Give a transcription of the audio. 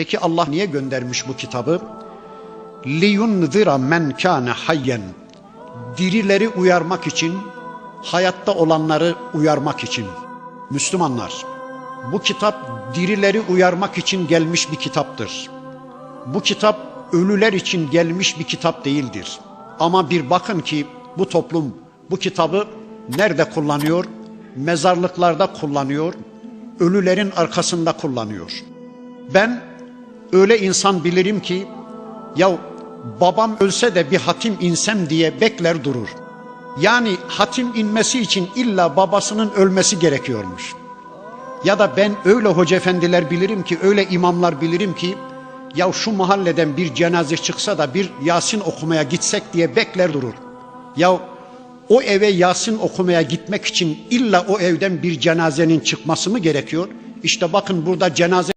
Peki Allah niye göndermiş bu kitabı? liyunzira men kana hayyen dirileri uyarmak için hayatta olanları uyarmak için Müslümanlar bu kitap dirileri uyarmak için gelmiş bir kitaptır. Bu kitap ölüler için gelmiş bir kitap değildir. Ama bir bakın ki bu toplum bu kitabı nerede kullanıyor? Mezarlıklarda kullanıyor. Ölülerin arkasında kullanıyor. Ben öyle insan bilirim ki ya babam ölse de bir hatim insem diye bekler durur. Yani hatim inmesi için illa babasının ölmesi gerekiyormuş. Ya da ben öyle hoca efendiler bilirim ki, öyle imamlar bilirim ki, ya şu mahalleden bir cenaze çıksa da bir Yasin okumaya gitsek diye bekler durur. Ya o eve Yasin okumaya gitmek için illa o evden bir cenazenin çıkması mı gerekiyor? İşte bakın burada cenaze